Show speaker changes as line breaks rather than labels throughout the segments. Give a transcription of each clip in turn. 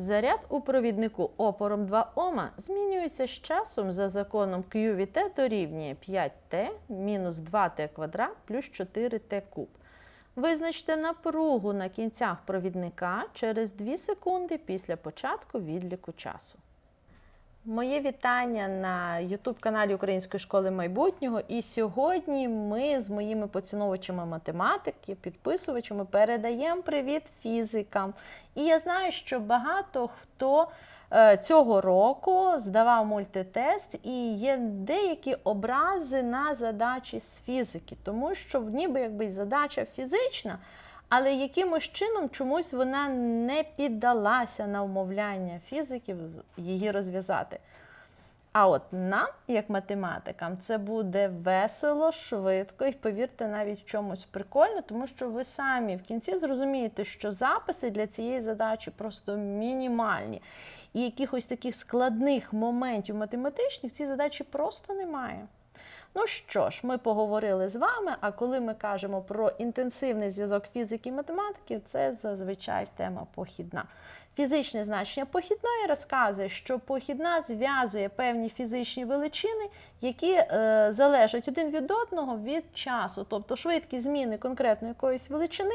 Заряд у провіднику опором 2 Ома змінюється з часом за законом Q від T дорівнює 5T мінус 2T квадрат плюс 4T куб. Визначте напругу на кінцях провідника через 2 секунди після початку відліку часу. Моє вітання на youtube каналі Української школи майбутнього. І сьогодні ми з моїми поціновувачами математики, підписувачами передаємо привіт фізикам. І я знаю, що багато хто е, цього року здавав мультитест, і є деякі образи на задачі з фізики, тому що ніби якби задача фізична. Але якимось чином чомусь вона не піддалася на вмовляння фізиків її розв'язати. А от нам, як математикам, це буде весело, швидко і повірте, навіть в чомусь прикольно, тому що ви самі в кінці зрозумієте, що записи для цієї задачі просто мінімальні. І якихось таких складних моментів математичних в цій задачі просто немає. Ну що ж, ми поговорили з вами. А коли ми кажемо про інтенсивний зв'язок фізики і математики, це зазвичай тема похідна. Фізичне значення похідної розказує, що похідна зв'язує певні фізичні величини, які е, залежать один від одного від часу, тобто швидкість зміни конкретно якоїсь величини,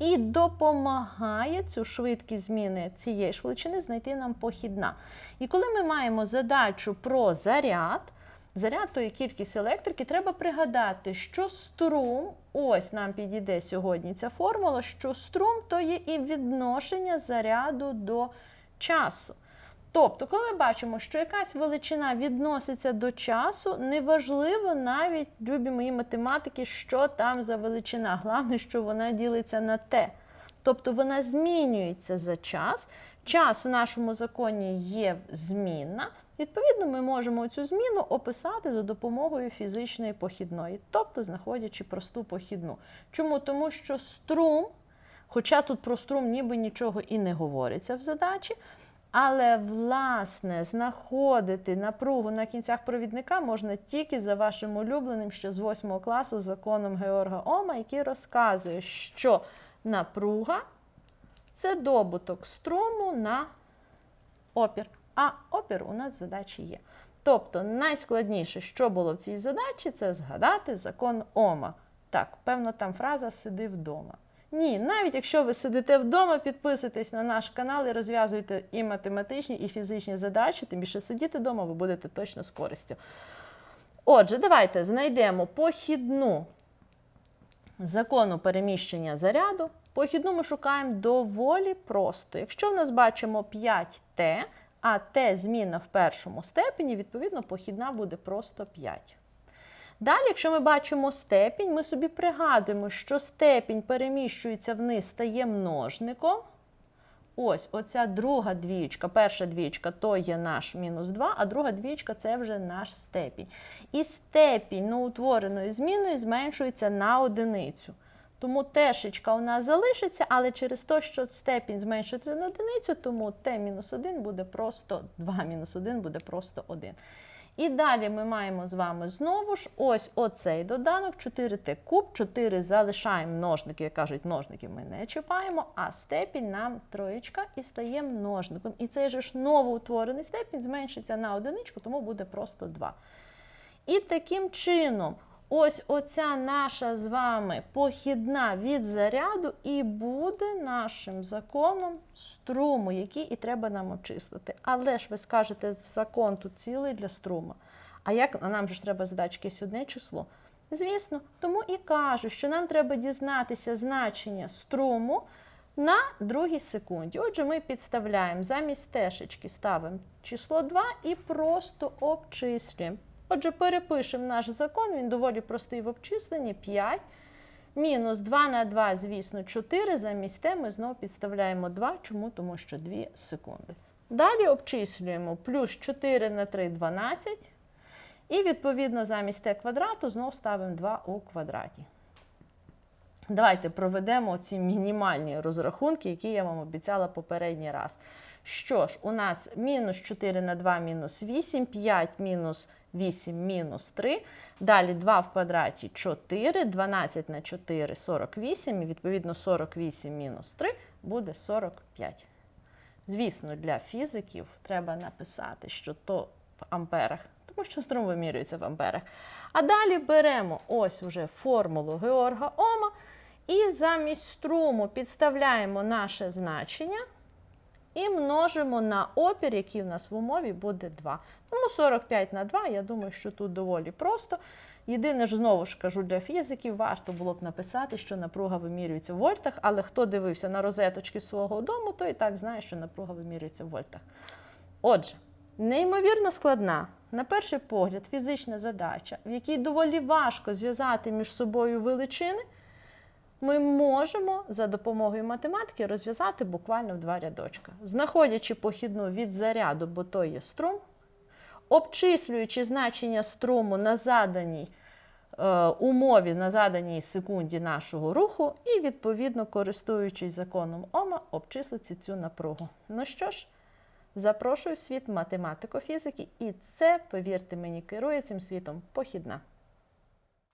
і допомагає цю швидкість зміни цієї ж величини знайти нам похідна. І коли ми маємо задачу про заряд, заряд то є кількість електрики, треба пригадати, що струм, ось нам підійде сьогодні ця формула, що струм то є і відношення заряду до часу. Тобто, коли ми бачимо, що якась величина відноситься до часу, неважливо навіть, любі мої математики, що там за величина. Головне, що вона ділиться на те. Тобто вона змінюється за час. Час в нашому законі є змінна. Відповідно, ми можемо цю зміну описати за допомогою фізичної похідної, тобто знаходячи просту похідну. Чому? Тому що струм, хоча тут про струм ніби нічого і не говориться в задачі, але, власне, знаходити напругу на кінцях провідника можна тільки за вашим улюбленим ще з 8 класу законом Георга Ома, який розказує, що напруга це добуток струму на опір. А опір у нас задачі є. Тобто найскладніше, що було в цій задачі, це згадати закон Ома. Так, певно, там фраза сиди вдома. Ні, навіть якщо ви сидите вдома, підписуйтесь на наш канал і розв'язуйте і математичні, і фізичні задачі, тим більше сидіти вдома, ви будете точно з користю. Отже, давайте знайдемо похідну закону переміщення заряду. Похідну ми шукаємо доволі просто. Якщо в нас бачимо 5Т, а Т зміна в першому степені, відповідно, похідна буде просто 5. Далі, якщо ми бачимо степінь, ми собі пригадуємо, що степінь переміщується вниз, стає множником. Ось оця друга двічка, перша двічка то є наш мінус 2, а друга двічка це вже наш степінь. І степінь новоутвореної зміною зменшується на одиницю. Тому тешечка у нас залишиться, але через те, що степінь зменшується на одиницю, тому t-1 буде просто 2 мінус 1 буде просто 1. І далі ми маємо з вами знову ж ось оцей доданок 4t куб, 4 залишаємо множники, як кажуть, множників ми не чіпаємо, а степінь нам троєчка і стає множником. І цей же ж новоутворений степінь зменшиться на одиничку, тому буде просто 2. І таким чином, ось оця наша з вами похідна від заряду і буде нашим законом струму, який і треба нам обчислити. Але ж ви скажете, закон тут цілий для струма. А як а нам ж треба задачки якесь одне число? Звісно, тому і кажу, що нам треба дізнатися значення струму на другій секунді. Отже, ми підставляємо замість тешечки ставимо число 2 і просто обчислюємо. Отже, перепишемо наш закон, він доволі простий в обчисленні 5. Мінус 2 на 2, звісно, 4. Замість те ми знову підставляємо 2. Чому? Тому що 2 секунди. Далі обчислюємо плюс 4 на 3 12. І, відповідно, замість t квадрату знову ставимо 2 у квадраті. Давайте проведемо ці мінімальні розрахунки, які я вам обіцяла попередній раз. Що ж, у нас мінус 4 на 2 мінус 8, 5 мінус 8 мінус 3. Далі 2 в квадраті 4, 12 на 4 48, і відповідно 48 мінус 3 буде 45. Звісно, для фізиків треба написати, що то в амперах, тому що струм вимірюється в амперах. А далі беремо ось уже формулу Георга Ома і замість струму підставляємо наше значення і множимо на опір, який в нас в умові буде 2. Тому 45 на 2, я думаю, що тут доволі просто. Єдине ж, знову ж кажу, для фізиків варто було б написати, що напруга вимірюється в вольтах, але хто дивився на розеточки свого дому, той і так знає, що напруга вимірюється в вольтах. Отже, неймовірно складна, на перший погляд, фізична задача, в якій доволі важко зв'язати між собою величини, ми можемо за допомогою математики розв'язати буквально в два рядочка. Знаходячи похідну від заряду, бо то є струм, обчислюючи значення струму на заданій е, умові, на заданій секунді нашого руху, і, відповідно, користуючись законом Ома, обчислити цю напругу. Ну що ж, запрошую в світ математико-фізики, і це, повірте мені, керує цим світом похідна.